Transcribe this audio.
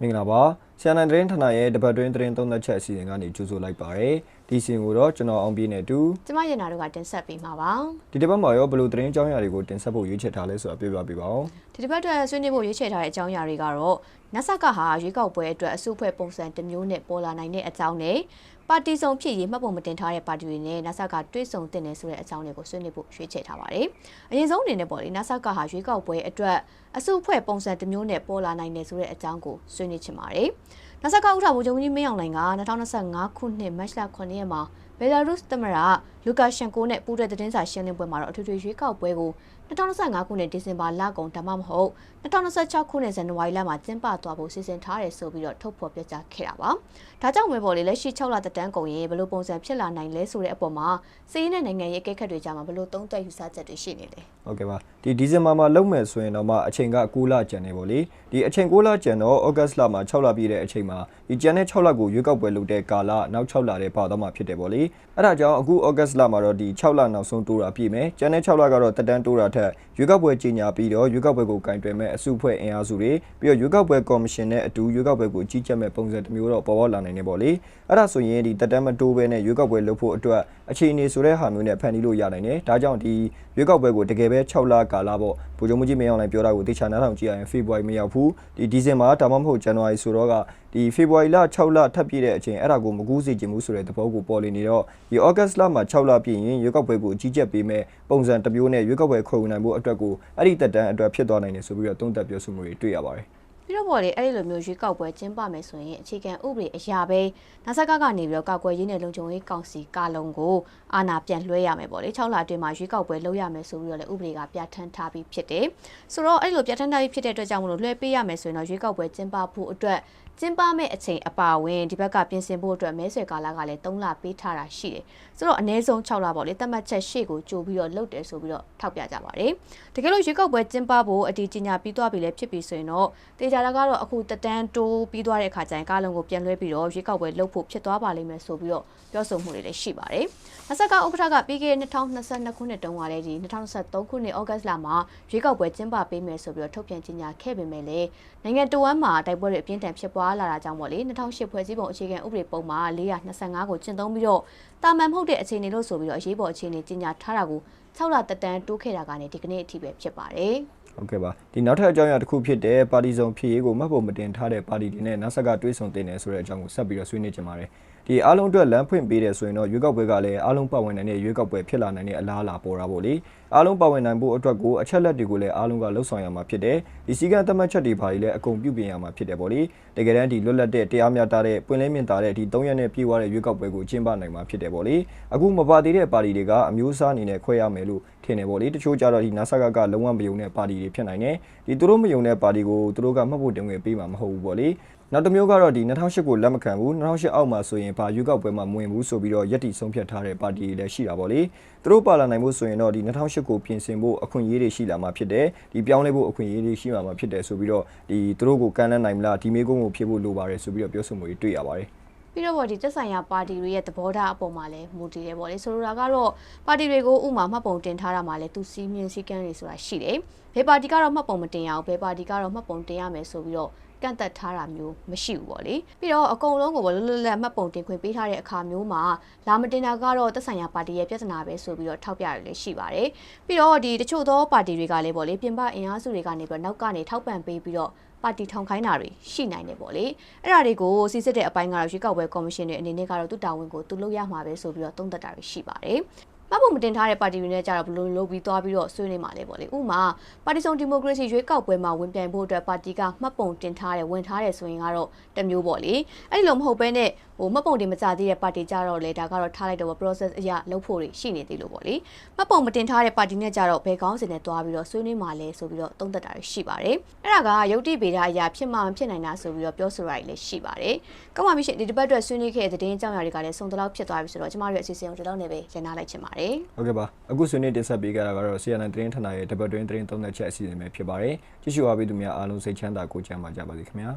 မင်္ဂလာပါ ဆရာနိုင်သတင်းဌာနရဲ့တပတ်တွင်းသတင်းသုံးသက်ချက်အစီအစဉ်ကနေကြိုဆိုလိုက်ပါရယ်ဒီအစီအစဉ်ကိုတော့ကျွန်တော်အောင်ပြည့်နေတူကျမရနာတို့ကတင်ဆက်ပေးမှာပါဒီတစ်ပတ်မှာရောဘယ်လိုသတင်းအကြောင်းအရာတွေကိုတင်ဆက်ဖို့ရွေးချယ်ထားလဲဆိုတာပြောပြပေးပါဦးဒီတစ်ပတ်အတွက်ဆွေးနွေးဖို့ရွေးချယ်ထားတဲ့အကြောင်းအရာတွေကတော့နတ်ဆက်ကဟာရွေးကောက်ပွဲအတွက်အစုအဖွဲ့ပုံစံတစ်မျိုးနဲ့ပေါ်လာနိုင်တဲ့အကြောင်းနဲ့ပါတီစုံဖြစ်ရေးမှတ်ပုံမတင်ထားတဲ့ပါတီတွေနဲ့နတ်ဆက်ကတွဲဆုံတင်နေဆိုတဲ့အကြောင်းတွေကိုဆွေးနွေးဖို့ရွေးချယ်ထားပါတယ်အရင်ဆုံးအနေနဲ့ပေါ့လေနတ်ဆက်ကဟာရွေးကောက်ပွဲအတွက်အစုအဖွဲ့ပုံစံတစ်မျိုးနဲ့ပေါ်လာနိုင်တယ်ဆိုတဲ့အကြောင်းကိုဆွေးနွေးချင်ပါတယ်နတ်ဆက်ကဥထာဘူချုပ်ကြီးမင်းအောင်လှိုင်က2025ခုနှစ်မတ်လ9ရက်မှာဘယ်လာရုစ်သမ္မတလူကာရှန်ကိုနဲ့ပူးတဲ့သတင်းစာရှင်းလင်းပွဲမှာတော့အထွေထွေရွေးကောက်ပွဲကို 2025ခုနှစ်ဒီဇင်ဘာလကုန်ဒါမှမဟုတ်2026ခုနှစ်ဇန်နဝါရီလမှာကျင်းပသွားဖို့စီစဉ်ထားတယ်ဆိုပြီးတော့ထုတ်ဖော်ပြကြားခဲ့တာပါ။ဒါကြောင့်ပဲပေါ့လေလက်ရှိ6လတက်တန်းကုန်ရင်ဘယ်လိုပုံစံဖြစ်လာနိုင်လဲဆိုတဲ့အပေါ်မှာစီးရင်တဲ့နိုင်ငံရေးအကဲခတ်တွေကြားမှာဘယ်လိုသုံးသပ်ယူဆချက်တွေရှိနေလဲဟုတ်ကဲ့ပါဒီဒီဇင်ဘာမှာလုံးမယ်ဆိုရင်တော့မှအချိန်က9လကျန်နေပေါ့လေဒီအချိန်9လကျန်တော့ဩဂတ်လမှာ6လပြည့်တဲ့အချိန်မှာဒီကျန်တဲ့6လကိုရွေးကောက်ပွဲလုပ်တဲ့ကာလနောက်6လတဲ့ပါတော့မှဖြစ်တယ်ပေါ့လေအဲ့ဒါကြောင့်အခုဩဂတ်လမှာတော့ဒီ6လနောက်ဆုံးတိုးတာပြည့်မယ်ကျန်တဲ့6လကတော့တက်တန်းတိုးတာထက်ရွေးကောက်ပွဲကြီးညာပြီးတော့ရွေးကောက်ပွဲကိုကင်တွယ်မဲ့အစုအဖွဲ့အင်အားစုတွေပြီးတော့ရွေးကောက်ပွဲကော်မရှင်နဲ့အတူရွေးကောက်ပွဲကိုကြီးကြပ်မဲ့ပုံစံတစ်မျိုးတော့ပေါ်ပေါက်လာနိုင်နေပေါ့လေအဲ့ဒါဆိုရင်ဒီတက်တန်းမတိုးဘဲနဲ့ရွေးကောက်ပွဲလုပ်ဖို့အတွက်အခြေအနေဆိုတဲ့ဟာမျိုးနဲ့ဖန်တီးလို့ရနိုင်တယ်ဒါကြောင့်ဒီရွေးကောက်ပွဲကိုတကယ်ပဲ6လကာလပေါ့ဗိုလ်ချုပ်မှုကြီးမင်းအောင်လှိုင်ပြောတာကိုတေချာနားထောင်ကြည့်ရရင်ဖေဖော်ဝါရီမရောက်ဘူးဒီဒီဇင်ဘာဒါမှမဟုတ်ဇန်နဝါရီဆိုတော့ကဒီဖေဖော်ဝါရီလ6လထပ်ပြည့်တဲ့အချိန်အဲ့ဒါကိုမကူးစေချင်ဘူးဆိုတဲ့သဘောကိုပေါ်လွင်နေတော့ဒီဩဂတ်လမှာ6လပြည့်ရင်ရွေးကောက်ပွဲကိုကြီးကြပ်ပေးမဲ့ပုံစံတစ်မျိုးနဲ့ရွေးကောက်ပွဲခေါ်ယူနိုင်ဖို့အတွက်ကိုအဲ့ဒီတက်တန်းအတွက်ဖြစ်သွားနိုင်တယ်ဆိုပြီးတော့သုံးသပ်ပြောဆိုမှုတွေတွေ့ရပါတယ်ပြီးတော့ပေါ့လေအဲ့ဒီလိုမျိုးရွေးကောက်ပွဲကျင်းပမယ်ဆိုရင်အခြေခံဥပဒေအရာပဲနာဆက်ကကနေပြီးတော့ကောက်ကွယ်ရေးနဲ့လုံခြုံရေးကောင်စီကာလုံကိုအာဏာပြန်လွှဲရမယ်ပေါ့လေ6လအတွင်းမှာရွေးကောက်ပွဲလုပ်ရမယ်ဆိုပြီးတော့လည်းဥပဒေကပြဋ္ဌာန်းထားပြီးဖြစ်တယ်ဆိုတော့အဲ့ဒီလိုပြဋ္ဌာန်းထားပြီးဖြစ်တဲ့အတွက်ကြောင့်မလို့လွှဲပေးရမယ်ဆိုရင်တော့ရွေးကောက်ပွဲကျင်းပဖို့အတွက် ကျင်းပမဲ့အချိန်အပါအဝင်ဒီဘက်ကပြင်ဆင်ဖို့အတွက်မဲဆွယ်ကာလကလည်း3လပေးထားတာရှိတယ်ဆိုတော့အနည်းဆုံး6လပေါ့လေသတ်မှတ်ချက်ရှေ့ကိုကြိုပြီးတော့လုပ်တယ်ဆိုပြီးတော့ထောက်ပြကြပါတယ်တကယ်လို့ရွေးကောက်ပွဲကျင်းပဖို့အတီးကြီးညာပြီးသွားပြီလည်းဖြစ်ပြီဆိုရင်တော့တေချာလာကတော့အခုတက်တန်းတိုးပြီးသွားတဲ့အခါကျရင်ကားလုံးကိုပြန်လွှဲပြီးတော့ရွေးကောက်ပွဲလုပ်ဖို့ဖြစ်သွားပါလိမ့်မယ်ဆိုပြီးတော့ပြောဆိုမှုတွေလည်းရှိပါတယ်။နဆက်ကဥက္ကဋ္ဌကပြီးခဲ့တဲ့2022ခုနှစ်တုန်းကလည်းဒီ2023ခုနှစ်ဩဂတ်လမှာရွေးကောက်ပွဲကျင်းပပေးမယ်ဆိုပြီးတော့ထုတ်ပြန်ကြေညာခဲ့ပေမဲ့လည်းနိုင်ငံတော်ဝန်မှာတိုက်ပွဲတွေအပြင်းထန်ဖြစ်ပွားလာတာကြောင့်ပေါ့လေ2008ဖွဲ့စည်းပုံအခြေခံဥပဒေပုံမှာ425ကိုကျင့်သုံးပြီးတော့တာမန်မဟုတ်တဲ့အခြေအနေလို့ဆိုပြီးတော့အရေးပေါ်အခြေအနေကြေညာထားတာကို6လတက်တန်းတိုးခဲ့တာကနေဒီကနေ့အထိပဲဖြစ်ပါတယ်။ဟုတ်ကဲ့ပါဒီနောက်ထပ်အကြောင်းအရာတစ်ခုဖြစ်တဲ့ပါတီစုံဖြစ်ရေးကိုမှတ်ဖို့မတင်ထားတဲ့ပါတီတွေနဲ့နောက်ဆက်ကတွေးဆုံတင်တယ်ဆိုတဲ့အကြောင်းကိုဆက်ပြီးတော့ဆွေးနွေးကြပါတယ် ဒီအားလုံးအတွက်လမ်းဖွင့်ပေးတယ်ဆိုရင်တော့ရွေးကောက်ပွဲကလည်းအားလုံးပါဝင်နိုင်တဲ့ရွေးကောက်ပွဲဖြစ်လာနိုင်တဲ့အလားအလာပေါ်တာပေါ့လေအားလုံးပါဝင်နိုင်ဖို့အတွက်ကိုအချက်လက်တွေကိုလည်းအားလုံးကလှုပ်ဆောင်ရမှာဖြစ်တယ်ဒီစည်းကမ်းသတ်မှတ်ချက်တွေဘာတွေလည်းအကုန်ပြုပြင်ရမှာဖြစ်တယ်ပေါ့လေတကယ်တမ်းဒီလွတ်လပ်တဲ့တရားမျှတတဲ့ပွင့်လင်းမြင်သာတဲ့ဒီ၃ရက်နဲ့ပြည့်ဝတဲ့ရွေးကောက်ပွဲကိုကျင်းပနိုင်မှာဖြစ်တယ်ပေါ့လေအခုမပါသေးတဲ့ပါတီတွေကအမျိုးအစားအနေနဲ့ခွဲရမယ်လို့ထင်တယ်ပေါ့လေတချို့ကြတော့ဒီနာဆက်ကကလုံးဝမယုံတဲ့ပါတီတွေဖြစ်နိုင်တယ်ဒီသူတို့မယုံတဲ့ပါတီကိုသူတို့ကမှတ်ဖို့တင်ဝင်ပေးမှာမဟုတ်ဘူးပေါ့လေ နောက်တစ်မျိုးကတော့ဒီ2008ကိုလက်မခံဘူး2008အောက်မှာဆိုရင်ဘာရွေးကောက်ပွဲမှာမဝင်ဘူးဆိုပြီးတော့ယက်တီဆုံးဖြတ်ထားတဲ့ပါတီတွေလည်းရှိတာပေါ့လေသူတို့ပါလာနိုင်ဖို့ဆိုရင်တော့ဒီ2008ကိုပြင်ဆင်ဖို့အခွင့်အရေးတွေရှိလာမှာဖြစ်တယ်ဒီပြောင်းလဲဖို့အခွင့်အရေးတွေရှိမှာမှာဖြစ်တယ်ဆိုပြီးတော့ဒီသူတို့ကိုကမ်းလှမ်းနိုင်မလားဒီမေးခွန်းကိုဖြေဖို့လိုပါတယ်ဆိုပြီးတော့ပြောဆိုမှုတွေတွေ့ရပါတယ်ပြီးတော့ဗောဒီတက်ဆိုင်ရာပါတီတွေရဲ့သဘောထားအပေါ်မှာလည်းမူတည်တယ်ဗောလေဆိုလိုတာကတော့ပါတီတွေကိုဥမာမှတ်ပုံတင်ထားတာမှာလည်းသူစီးမြင်စည်းကမ်းတွေဆိုတာရှိတယ်ဘယ်ပါတီကတော့မှတ်ပုံမတင်ရအောင်ဘယ်ပါတီကတော့မှတ်ပုံတင်ရမယ်ဆိုပြီးတော့ ကန့်သက်ထားတာမျိုးမရှိဘူးပေါ့လေပြီးတော့အကုန်လုံးကိုဗောလွတ်လွတ်လပ်မှတ်ပုံတင်ခွင့်ပေးထားတဲ့အခါမျိုးမှာလာမတင်တာကတော့တက်ဆိုင်ရာပါတီရဲ့ပြဿနာပဲဆိုပြီးတော့ထောက်ပြရတယ်လည်းရှိပါတယ်ပြီးတော့ဒီတချို့သောပါတီတွေကလည်းဗောလေပြင်ပအင်အားစုတွေကနေပြီးတော့နောက်ကနေထောက်ပံ့ပေးပြီးတော့ပါတီထောင်ခိုင်းတာတွေရှိနိုင်တယ်ပေါ့လေအဲ့ဒါတွေကိုစီစစ်တဲ့အပိုင်းကတော့ရွေးကောက်ပွဲကော်မရှင်တွေအနေနဲ့ကတော့သူတာဝန်ကိုသူလုပ်ရမှာပဲဆိုပြီးတော့သုံးသပ်တာတွေရှိပါတယ် မှတ်ဖို့မတင်ထားတဲ့ပါတီတွေနဲ့ကြတော့ဘလို့လုပ်ပြီးသွားပြီးတော့ဆွေးနွေးမှာလဲပေါ့လေဥမာပါတီစုံဒီမိုကရေစီရွေးကောက်ပွဲမှာဝင်ပြိုင်ဖို့အတွက်ပါတီကမှတ်ပုံတင်ထားတယ်ဝင်ထားတယ်ဆိုရင်ကတော့တစ်မျိုးပေါ့လေအဲ့ဒီလိုမဟုတ်ဘဲနဲ့ ဟိုမှတ်ပုံတင်မကြသေးတဲ့ပါတီကြတော့လေဒါကတော့ထားလိုက်တော့ process အရလုပ်ဖို့တွေရှိနေသေးလို့ပေါ့လေမှတ်ပုံမတင်ထားတဲ့ပါတီနဲ့ကြတော့ဘယ်ကောင်းစင်နဲ့တွားပြီးတော့ဆွေးနွေးမှာလဲဆိုပြီးတော့သုံးသပ်တာတွေရှိပါတယ်အဲ့ဒါကယုတ်တိဗေဒအရာဖြစ်မှမဖြစ်နိုင်တာဆိုပြီးတော့ပြောဆိုတာတွေလည်းရှိပါတယ်ကောင်းပါပြီရှင်ဒီတစ်ပတ်အတွက်ဆွေးနွေးခဲ့တဲ့သတင်းအကြောင်းအရာတွေကလည်းစုံတလောက်ဖြစ်သွားပြီဆိုတော့ကျမတို့ရဲ့အစီအစဉ်ကိုဒီလောက်နဲ့ပဲရန်နာလိုက်ချင်ပါတယ်ဟုတ်ကဲ့ပါအခုဆွေးနွေးတင်ဆက်ပေးကြတာကတော့ CNN သတင်းဌာနရဲ့တပတ်တွင်းသတင်းသုံးသက်ချက်အစီအစဉ်ပဲဖြစ်ပါတယ်ကြည့်ရှုအားပေးသူများအားလုံးစိတ်ချမ်းသာကိုယ်ချမ်းသာကြပါစေခင်ဗျာ